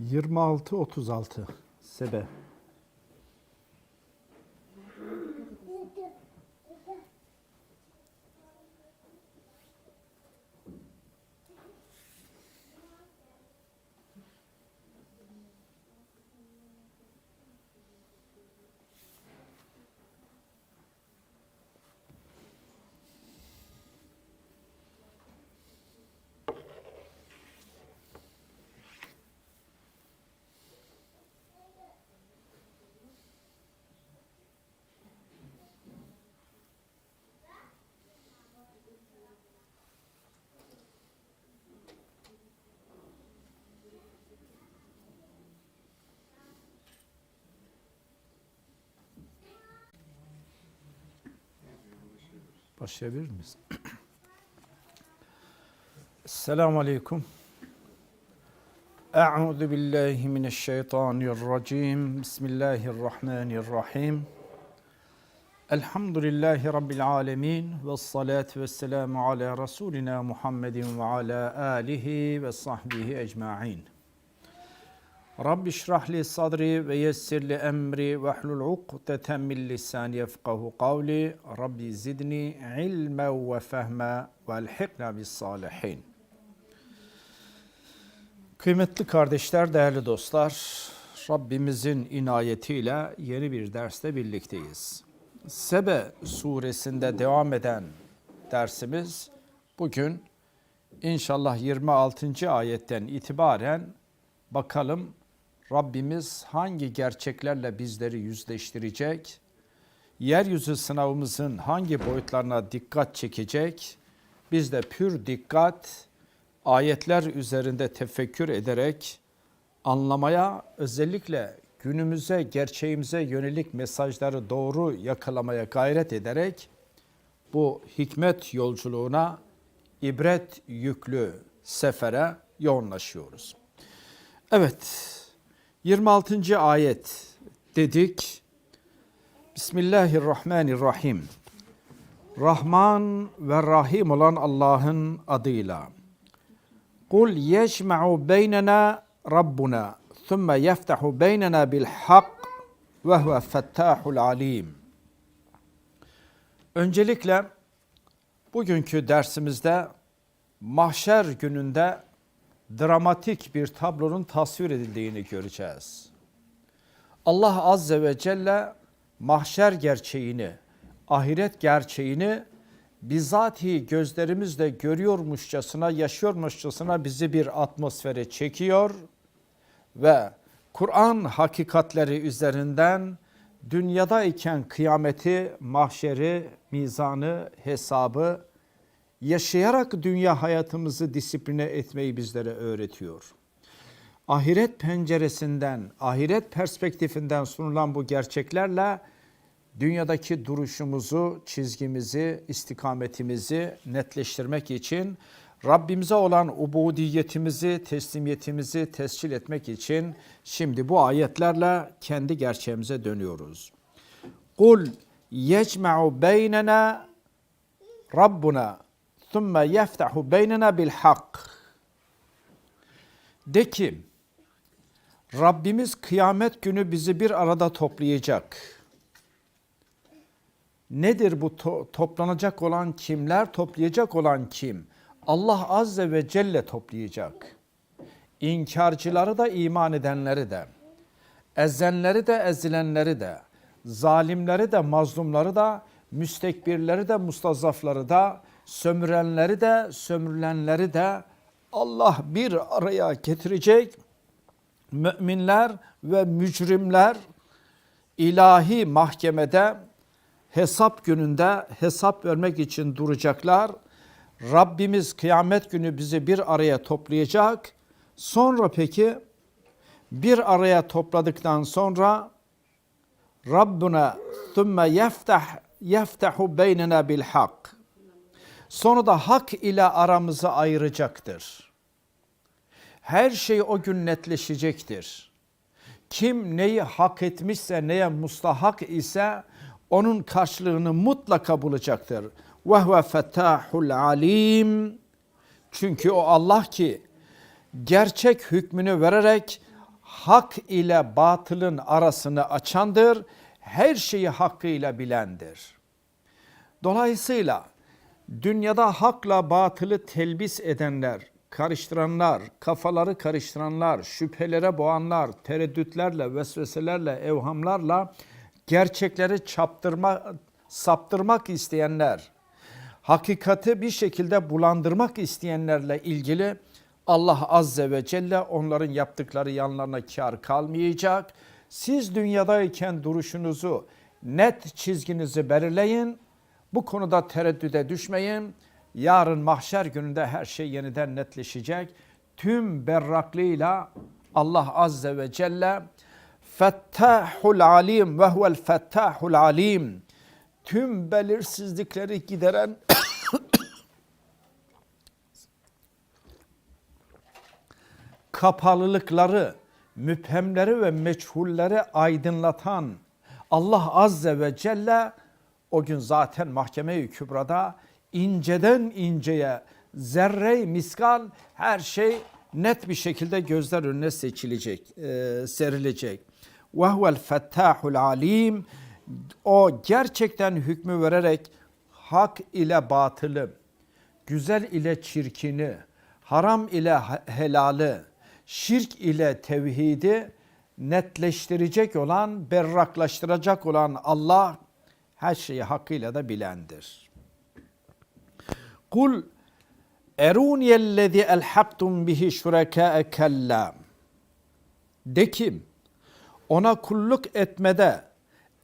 26-36 Sebe. Başlayabilir miyiz? Esselamu Aleyküm. Eûzu billahi mineşşeytanirracim. Bismillahirrahmanirrahim. Elhamdülillahi Rabbil alemin. Ve salatu ve selamu ala Resulina Muhammedin ve ala alihi ve sahbihi ecma'in. Rabbi şrah li sadri ve yessir li emri ve hlul ukdeten min lisani yefkahu kavli. Rabbi zidni ilme ve fehme ve elhikna bis salihin. Kıymetli kardeşler, değerli dostlar, Rabbimizin inayetiyle yeni bir derste birlikteyiz. Sebe suresinde devam eden dersimiz bugün inşallah 26. ayetten itibaren bakalım Rabbimiz hangi gerçeklerle bizleri yüzleştirecek? Yeryüzü sınavımızın hangi boyutlarına dikkat çekecek? Biz de pür dikkat ayetler üzerinde tefekkür ederek anlamaya özellikle günümüze, gerçeğimize yönelik mesajları doğru yakalamaya gayret ederek bu hikmet yolculuğuna ibret yüklü sefere yoğunlaşıyoruz. Evet, 26. ayet dedik. Bismillahirrahmanirrahim. Rahman ve Rahim olan Allah'ın adıyla. Kul yecma'u beynena Rabbuna thumma yeftahu beynena bil hak ve huve fettahul alim. Öncelikle bugünkü dersimizde mahşer gününde dramatik bir tablonun tasvir edildiğini göreceğiz. Allah Azze ve Celle mahşer gerçeğini, ahiret gerçeğini bizatihi gözlerimizle görüyormuşçasına, yaşıyormuşçasına bizi bir atmosfere çekiyor ve Kur'an hakikatleri üzerinden dünyadayken kıyameti, mahşeri, mizanı, hesabı yaşayarak dünya hayatımızı disipline etmeyi bizlere öğretiyor. Ahiret penceresinden, ahiret perspektifinden sunulan bu gerçeklerle dünyadaki duruşumuzu, çizgimizi, istikametimizi netleştirmek için Rabbimize olan ubudiyetimizi, teslimiyetimizi tescil etmek için şimdi bu ayetlerle kendi gerçeğimize dönüyoruz. Kul yecma'u beynena Rabbuna Sümme yeftahu beynena bil hak. De ki Rabbimiz kıyamet günü bizi bir arada toplayacak. Nedir bu to toplanacak olan kimler, toplayacak olan kim? Allah Azze ve Celle toplayacak. İnkarcıları da iman edenleri de, ezenleri de ezilenleri de, zalimleri de mazlumları da, müstekbirleri de mustazafları da, sömürenleri de sömürülenleri de Allah bir araya getirecek. Müminler ve mücrimler ilahi mahkemede hesap gününde hesap vermek için duracaklar. Rabbimiz kıyamet günü bizi bir araya toplayacak. Sonra peki bir araya topladıktan sonra Rabbuna thumme yeftah yeftahu beynena bil hak. Sonra da hak ile aramızı ayıracaktır. Her şey o gün netleşecektir. Kim neyi hak etmişse, neye mustahak ise onun karşılığını mutlaka bulacaktır. Ve huve fettahul alim. Çünkü o Allah ki gerçek hükmünü vererek hak ile batılın arasını açandır, her şeyi hakkıyla bilendir. Dolayısıyla dünyada hakla batılı telbis edenler, karıştıranlar, kafaları karıştıranlar, şüphelere boğanlar, tereddütlerle, vesveselerle, evhamlarla gerçekleri çaptırma, saptırmak isteyenler, hakikati bir şekilde bulandırmak isteyenlerle ilgili Allah Azze ve Celle onların yaptıkları yanlarına kar kalmayacak. Siz dünyadayken duruşunuzu, net çizginizi belirleyin. Bu konuda tereddüde düşmeyin. Yarın mahşer gününde her şey yeniden netleşecek. Tüm berraklığıyla Allah Azze ve Celle Fettahul Alim ve huvel Fettahul Alim tüm belirsizlikleri gideren kapalılıkları, müphemleri ve meçhulleri aydınlatan Allah Azze ve Celle o gün zaten mahkeme-i kübrada inceden inceye zerre miskal her şey net bir şekilde gözler önüne seçilecek, e, serilecek. Ve huvel fettahul alim o gerçekten hükmü vererek hak ile batılı, güzel ile çirkini, haram ile helali, şirk ile tevhidi netleştirecek olan, berraklaştıracak olan Allah her şeyi hakkıyla da bilendir. Kul eruniyellezi elhaktum bihi şurekâe kella. De ki ona kulluk etmede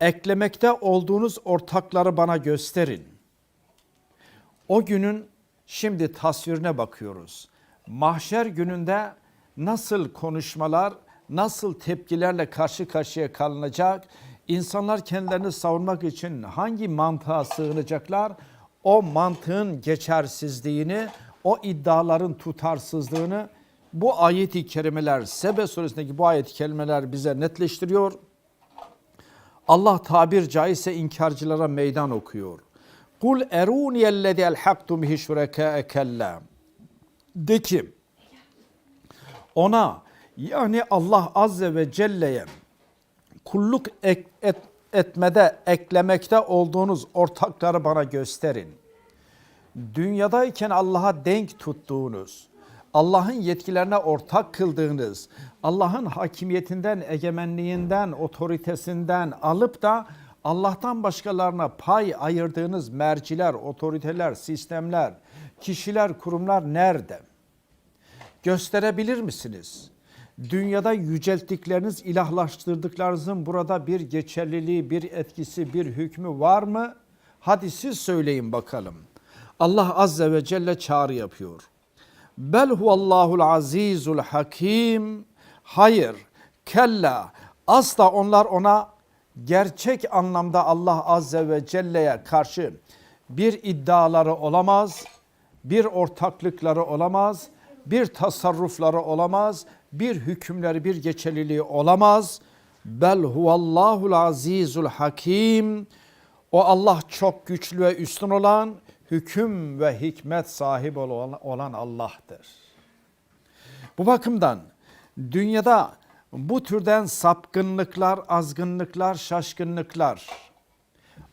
eklemekte olduğunuz ortakları bana gösterin. O günün şimdi tasvirine bakıyoruz. Mahşer gününde nasıl konuşmalar, nasıl tepkilerle karşı karşıya kalınacak, insanlar kendilerini savunmak için hangi mantığa sığınacaklar, o mantığın geçersizliğini, o iddiaların tutarsızlığını bu ayet-i kerimeler, Sebe suresindeki bu ayet-i kerimeler bize netleştiriyor. Allah tabir caizse inkarcılara meydan okuyor. Kul eruniyellezi elhaktu bihi şurekâe kella. De ki ona yani Allah Azze ve Celle'ye kulluk ek, et, etmede, eklemekte olduğunuz ortakları bana gösterin. Dünyadayken Allah'a denk tuttuğunuz, Allah'ın yetkilerine ortak kıldığınız, Allah'ın hakimiyetinden, egemenliğinden, otoritesinden alıp da Allah'tan başkalarına pay ayırdığınız merciler, otoriteler, sistemler, kişiler, kurumlar nerede? Gösterebilir misiniz? Dünyada yücelttikleriniz, ilahlaştırdıklarınızın burada bir geçerliliği, bir etkisi, bir hükmü var mı? Hadi siz söyleyin bakalım. Allah Azze ve Celle çağrı yapıyor. Bel huvallahul azizul hakim. Hayır, kella. Asla onlar ona gerçek anlamda Allah Azze ve Celle'ye karşı bir iddiaları olamaz, bir ortaklıkları olamaz, bir tasarrufları olamaz, bir hükümleri, bir geçerliliği olamaz. Bel huvallahul azizul hakim. O Allah çok güçlü ve üstün olan, hüküm ve hikmet sahibi olan Allah'tır. Bu bakımdan dünyada bu türden sapkınlıklar, azgınlıklar, şaşkınlıklar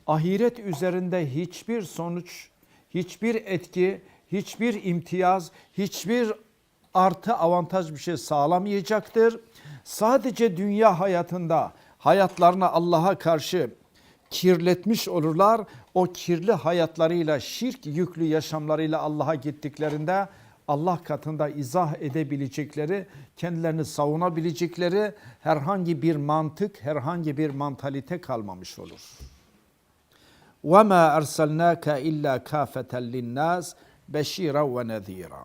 ahiret üzerinde hiçbir sonuç, hiçbir etki, hiçbir imtiyaz, hiçbir artı avantaj bir şey sağlamayacaktır. Sadece dünya hayatında hayatlarını Allah'a karşı kirletmiş olurlar. O kirli hayatlarıyla, şirk yüklü yaşamlarıyla Allah'a gittiklerinde Allah katında izah edebilecekleri, kendilerini savunabilecekleri herhangi bir mantık, herhangi bir mantalite kalmamış olur. وَمَا أَرْسَلْنَاكَ إِلَّا كَافَةً لِلنَّاسِ بَشِيرًا وَنَذ۪يرًا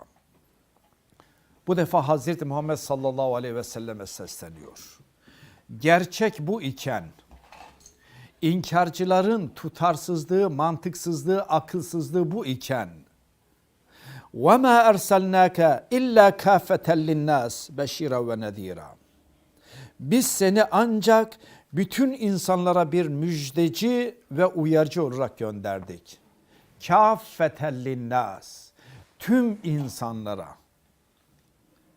Bu defa Hazreti Muhammed sallallahu aleyhi ve selleme sesleniyor. Gerçek bu iken, inkarcıların tutarsızlığı, mantıksızlığı, akılsızlığı bu iken وَمَا أَرْسَلْنَاكَ اِلَّا كَافَةً لِلنَّاسِ بَشِيرًا وَنَذ۪يرًا Biz seni ancak bütün insanlara bir müjdeci ve uyarıcı olarak gönderdik. Kâffeten linnas. Tüm insanlara.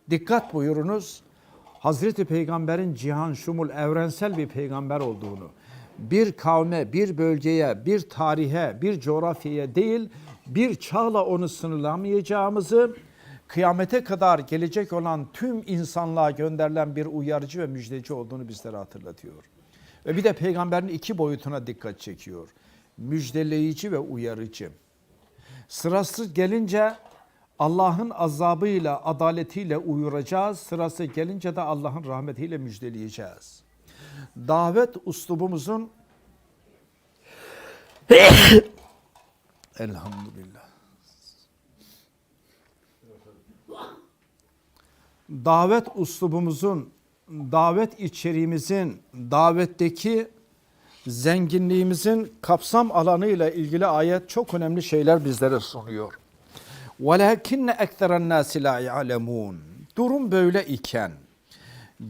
Dikkat buyurunuz. Hazreti Peygamber'in cihan şumul evrensel bir peygamber olduğunu, bir kavme, bir bölgeye, bir tarihe, bir coğrafyaya değil, bir çağla onu sınırlamayacağımızı, kıyamete kadar gelecek olan tüm insanlığa gönderilen bir uyarıcı ve müjdeci olduğunu bizlere hatırlatıyor. Ve bir de peygamberin iki boyutuna dikkat çekiyor. Müjdeleyici ve uyarıcı. Sırası gelince Allah'ın azabıyla, adaletiyle uyuracağız. Sırası gelince de Allah'ın rahmetiyle müjdeleyeceğiz. Davet uslubumuzun Elhamdülillah. Davet uslubumuzun, davet içeriğimizin, davetteki zenginliğimizin kapsam alanıyla ilgili ayet çok önemli şeyler bizlere sunuyor. وَلَكِنَّ اَكْثَرَ النَّاسِ لَا يَعْلَمُونَ Durum böyle iken,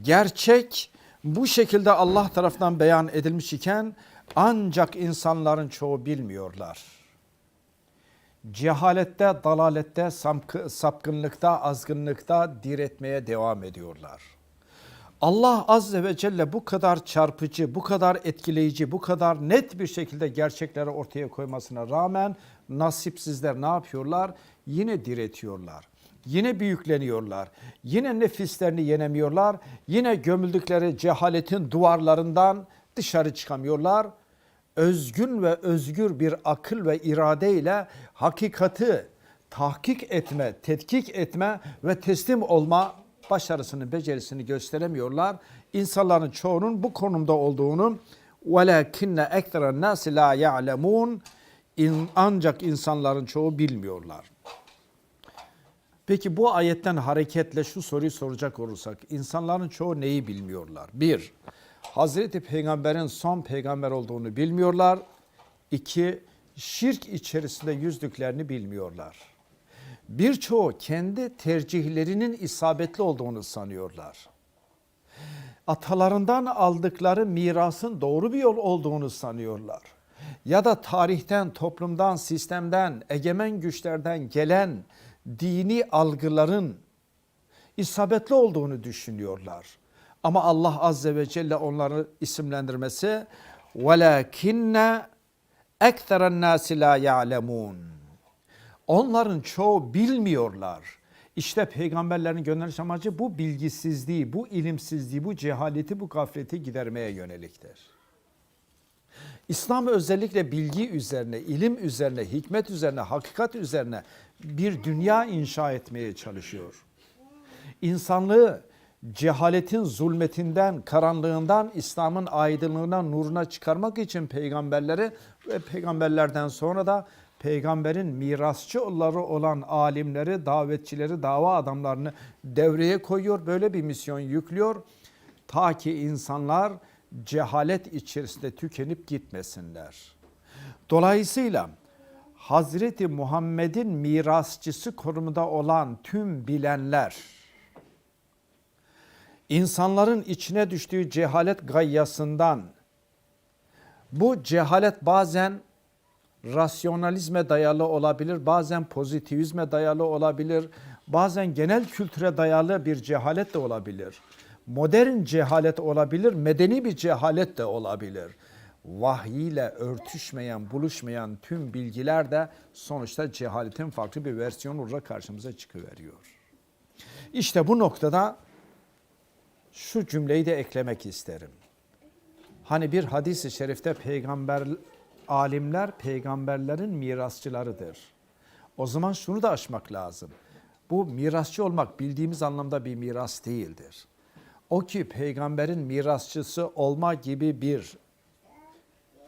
gerçek bu şekilde Allah tarafından beyan edilmiş iken ancak insanların çoğu bilmiyorlar. Cehalette, dalalette, samkı- sapkınlıkta, azgınlıkta diretmeye devam ediyorlar. Allah Azze ve Celle bu kadar çarpıcı, bu kadar etkileyici, bu kadar net bir şekilde gerçekleri ortaya koymasına rağmen nasipsizler ne yapıyorlar? Yine diretiyorlar. Yine büyükleniyorlar. Yine nefislerini yenemiyorlar. Yine gömüldükleri cehaletin duvarlarından dışarı çıkamıyorlar. Özgün ve özgür bir akıl ve iradeyle hakikati tahkik etme, tetkik etme ve teslim olma başarısını, becerisini gösteremiyorlar. İnsanların çoğunun bu konumda olduğunu وَلَكِنَّ اَكْتَرَ النَّاسِ لَا يَعْلَمُونَ İn- Ancak insanların çoğu bilmiyorlar. Peki bu ayetten hareketle şu soruyu soracak olursak, insanların çoğu neyi bilmiyorlar? Bir, Hazreti Peygamber'in son peygamber olduğunu bilmiyorlar. İki, şirk içerisinde yüzdüklerini bilmiyorlar. birçoğu kendi tercihlerinin isabetli olduğunu sanıyorlar. Atalarından aldıkları mirasın doğru bir yol olduğunu sanıyorlar. Ya da tarihten, toplumdan, sistemden, egemen güçlerden gelen dini algıların isabetli olduğunu düşünüyorlar. Ama Allah azze ve celle onları isimlendirmesi velakinne ekseren nasi la ya'lemun Onların çoğu bilmiyorlar. İşte peygamberlerin gönderiş amacı bu bilgisizliği, bu ilimsizliği, bu cehaleti, bu gafleti gidermeye yöneliktir. İslam özellikle bilgi üzerine, ilim üzerine, hikmet üzerine, hakikat üzerine bir dünya inşa etmeye çalışıyor. İnsanlığı cehaletin zulmetinden, karanlığından İslam'ın aydınlığına, nuruna çıkarmak için peygamberleri ve peygamberlerden sonra da peygamberin mirasçıları olan alimleri, davetçileri, dava adamlarını devreye koyuyor. Böyle bir misyon yüklüyor. Ta ki insanlar cehalet içerisinde tükenip gitmesinler. Dolayısıyla Hazreti Muhammed'in mirasçısı konumunda olan tüm bilenler, insanların içine düştüğü cehalet gayyasından, bu cehalet bazen rasyonalizme dayalı olabilir, bazen pozitivizme dayalı olabilir, bazen genel kültüre dayalı bir cehalet de olabilir. Modern cehalet olabilir, medeni bir cehalet de olabilir. Vahiy ile örtüşmeyen, buluşmayan tüm bilgiler de sonuçta cehaletin farklı bir versiyonu olarak karşımıza çıkıveriyor. İşte bu noktada şu cümleyi de eklemek isterim. Hani bir hadis-i şerifte peygamber alimler peygamberlerin mirasçılarıdır. O zaman şunu da aşmak lazım. Bu mirasçı olmak bildiğimiz anlamda bir miras değildir. O ki peygamberin mirasçısı olma gibi bir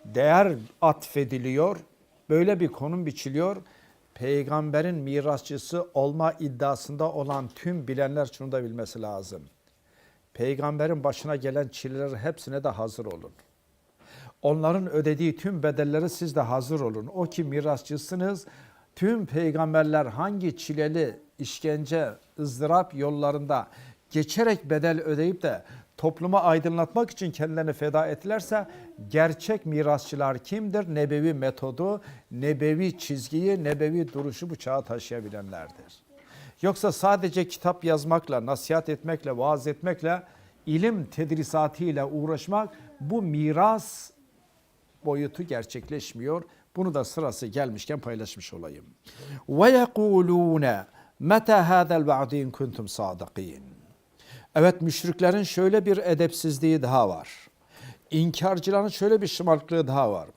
değer atfediliyor. Böyle bir konum biçiliyor. Peygamberin mirasçısı olma iddiasında olan tüm bilenler şunu da bilmesi lazım. Peygamberin başına gelen çileler hepsine de hazır olun. Onların ödediği tüm bedelleri siz de hazır olun. O ki mirasçısınız. Tüm peygamberler hangi çileli işkence, ızdırap yollarında geçerek bedel ödeyip de topluma aydınlatmak için kendilerini feda ettilerse gerçek mirasçılar kimdir? Nebevi metodu, nebevi çizgiyi, nebevi duruşu bu çağa taşıyabilenlerdir. Yoksa sadece kitap yazmakla, nasihat etmekle, vaaz etmekle, ilim tedrisatıyla uğraşmak bu miras boyutu gerçekleşmiyor. Bunu da sırası gelmişken paylaşmış olayım. Ve yekulune meta hadal va'di in kuntum sadikin. Evet müşriklerin şöyle bir edepsizliği daha var. İnkarcıların şöyle bir şımarıklığı daha var.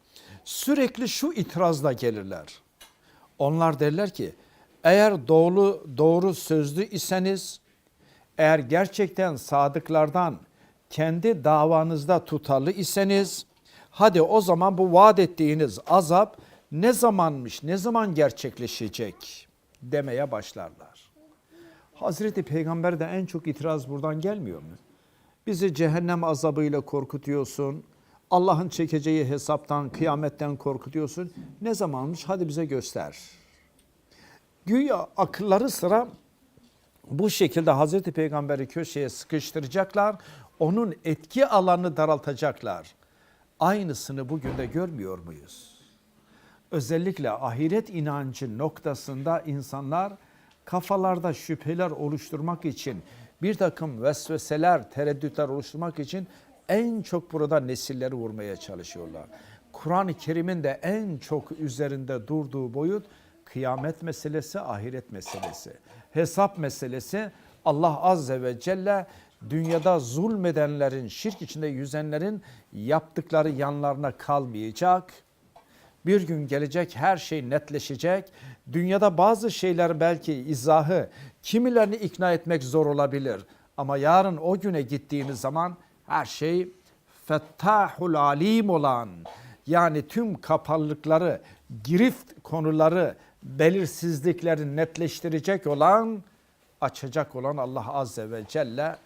Sürekli şu itirazla gelirler. Onlar derler ki eğer doğru doğru sözlü iseniz eğer gerçekten sadıklardan kendi davanızda tutarlı iseniz hadi o zaman bu vaat ettiğiniz azap ne zamanmış, ne zaman gerçekleşecek demeye başlarlar. Hazreti Peygamber de en çok itiraz buradan gelmiyor mu? Bizi cehennem azabıyla korkutuyorsun. Allah'ın çekeceği hesaptan, kıyametten korkutuyorsun. Ne zamanmış? Hadi bize göster. Güya akılları sıra bu şekilde Hazreti Peygamber'i köşeye sıkıştıracaklar. Onun etki alanını daraltacaklar. Aynısını bugün de görmüyor muyuz? Özellikle ahiret inancı noktasında insanlar kafalarda şüpheler oluşturmak için bir takım vesveseler, tereddütler oluşturmak için en çok burada nesilleri vurmaya çalışıyorlar. Kur'an-ı Kerim'in de en çok üzerinde durduğu boyut kıyamet meselesi, ahiret meselesi. Hesap meselesi Allah Azze ve Celle dünyada zulmedenlerin, şirk içinde yüzenlerin yaptıkları yanlarına kalmayacak. Bir gün gelecek her şey netleşecek. Dünyada bazı şeyler belki izahı kimilerini ikna etmek zor olabilir. Ama yarın o güne gittiğimiz zaman her şey fettahul alim olan yani tüm kapalılıkları, girift konuları, belirsizlikleri netleştirecek olan, açacak olan Allah Azze ve Celle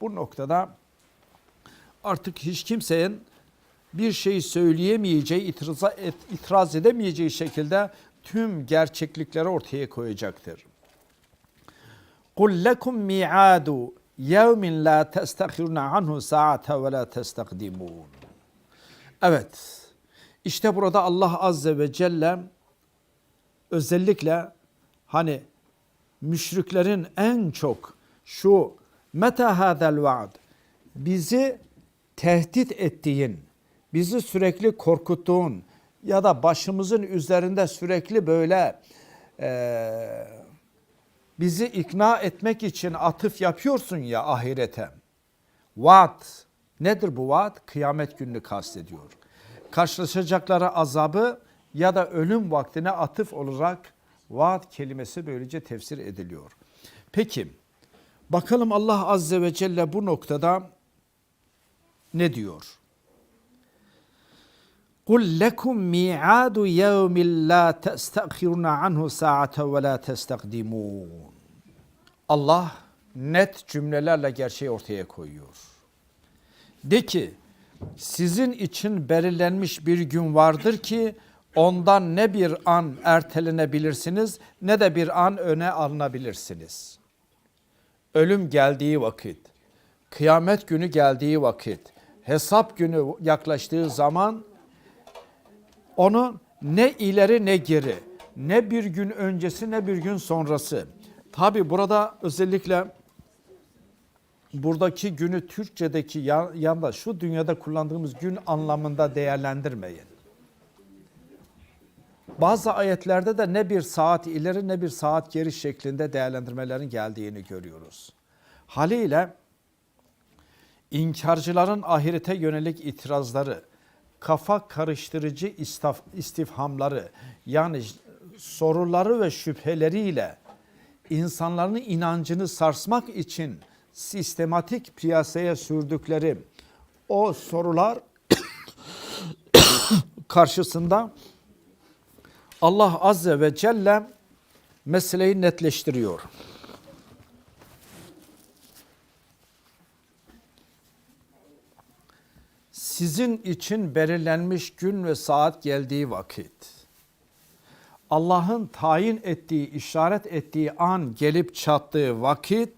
bu noktada artık hiç kimsenin bir şey söyleyemeyeceği, itiraz, itiraz edemeyeceği şekilde tüm gerçeklikleri ortaya koyacaktır. قُلْ لَكُمْ مِعَادُ يَوْمٍ لَا تَسْتَخِرُونَ عَنْهُ سَاعَةً وَلَا تَسْتَقْدِمُونَ Evet, işte burada Allah Azze ve Celle özellikle hani müşriklerin en çok şu meta hadel vaad bizi tehdit ettiğin, bizi sürekli korkuttuğun ya da başımızın üzerinde sürekli böyle e, bizi ikna etmek için atıf yapıyorsun ya ahirete. Vaat nedir bu vaat? Kıyamet gününü kastediyor. Karşılaşacakları azabı ya da ölüm vaktine atıf olarak vaat kelimesi böylece tefsir ediliyor. Peki bakalım Allah Azze ve Celle bu noktada ne diyor? قُلْ لَكُمْ مِيعَادُ يَوْمٍ لَا تَسْتَأْخِرُونَ عَنْهُ سَاعَةً وَلَا تَسْتَقْدِمُونَ Allah net cümlelerle gerçeği ortaya koyuyor. De ki sizin için belirlenmiş bir gün vardır ki ondan ne bir an ertelenebilirsiniz ne de bir an öne alınabilirsiniz. Ölüm geldiği vakit, kıyamet günü geldiği vakit, hesap günü yaklaştığı zaman onu ne ileri ne geri, ne bir gün öncesi ne bir gün sonrası. Tabi burada özellikle buradaki günü Türkçedeki yanda şu dünyada kullandığımız gün anlamında değerlendirmeyin. Bazı ayetlerde de ne bir saat ileri ne bir saat geri şeklinde değerlendirmelerin geldiğini görüyoruz. Haliyle inkarcıların ahirete yönelik itirazları, kafa karıştırıcı istifhamları yani soruları ve şüpheleriyle insanların inancını sarsmak için sistematik piyasaya sürdükleri o sorular karşısında Allah Azze ve Celle meseleyi netleştiriyor. Sizin için belirlenmiş gün ve saat geldiği vakit, Allah'ın tayin ettiği, işaret ettiği an gelip çattığı vakit,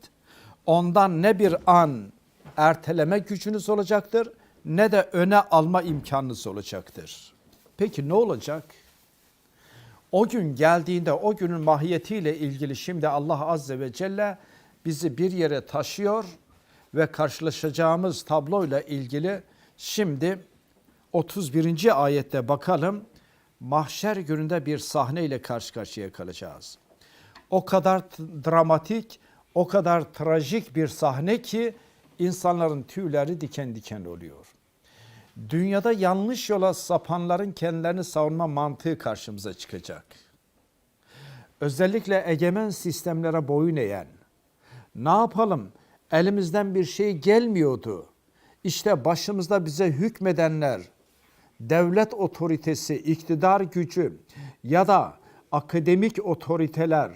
ondan ne bir an erteleme gücünüz olacaktır, ne de öne alma imkanınız olacaktır. Peki ne olacak? O gün geldiğinde o günün mahiyetiyle ilgili şimdi Allah Azze ve Celle bizi bir yere taşıyor ve karşılaşacağımız tabloyla ilgili şimdi 31. ayette bakalım. Mahşer gününde bir sahneyle karşı karşıya kalacağız. O kadar dramatik, o kadar trajik bir sahne ki insanların tüyleri diken diken oluyor. Dünyada yanlış yola sapanların kendilerini savunma mantığı karşımıza çıkacak. Özellikle egemen sistemlere boyun eğen, ne yapalım elimizden bir şey gelmiyordu. İşte başımızda bize hükmedenler, devlet otoritesi, iktidar gücü ya da akademik otoriteler,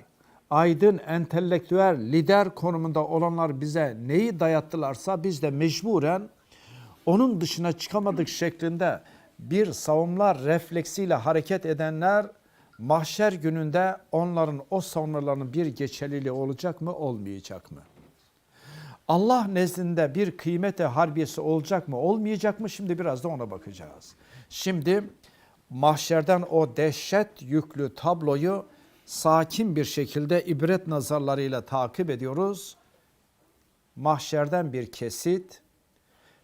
aydın, entelektüel, lider konumunda olanlar bize neyi dayattılarsa biz de mecburen onun dışına çıkamadık şeklinde bir savunma refleksiyle hareket edenler mahşer gününde onların o savunmalarının bir geçerliliği olacak mı olmayacak mı? Allah nezdinde bir kıymete harbiyesi olacak mı olmayacak mı şimdi biraz da ona bakacağız. Şimdi mahşerden o dehşet yüklü tabloyu sakin bir şekilde ibret nazarlarıyla takip ediyoruz. Mahşerden bir kesit,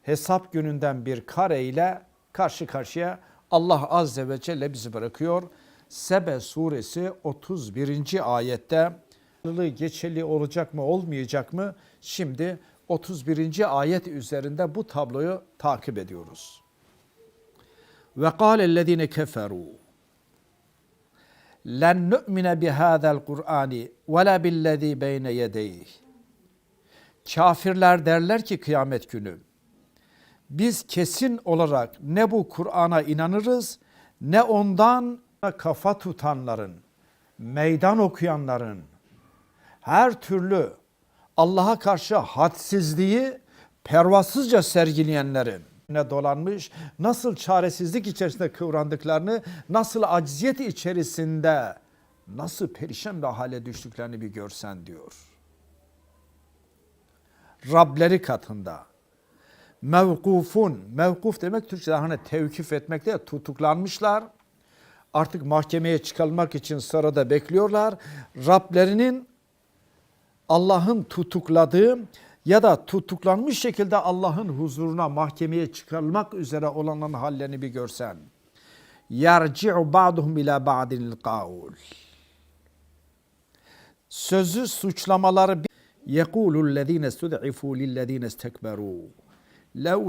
hesap gününden bir kare ile karşı karşıya Allah Azze ve Celle bizi bırakıyor. Sebe suresi 31. ayette geçerli olacak mı olmayacak mı? Şimdi 31. ayet üzerinde bu tabloyu takip ediyoruz. Ve kâlellezîne keferû len nu'mine bihâzel Kur'ani ve la billezî beyne yedeyh. Kafirler derler ki kıyamet günü biz kesin olarak ne bu Kur'an'a inanırız ne ondan kafa tutanların, meydan okuyanların, her türlü Allah'a karşı hadsizliği pervasızca sergileyenlerin ne dolanmış, nasıl çaresizlik içerisinde kıvrandıklarını, nasıl acziyet içerisinde, nasıl perişan bir hale düştüklerini bir görsen diyor. Rableri katında mevkufun, mevkuf demek Türkçe'de hani tevkif etmek değil, tutuklanmışlar. Artık mahkemeye çıkarılmak için sırada bekliyorlar. Rablerinin Allah'ın tutukladığı ya da tutuklanmış şekilde Allah'ın huzuruna mahkemeye çıkarılmak üzere olanların hallerini bir görsen. Yerci'u ba'duhum ila ba'dil kavl. Sözü suçlamaları yekulu lezine stud'ifu lillezine là où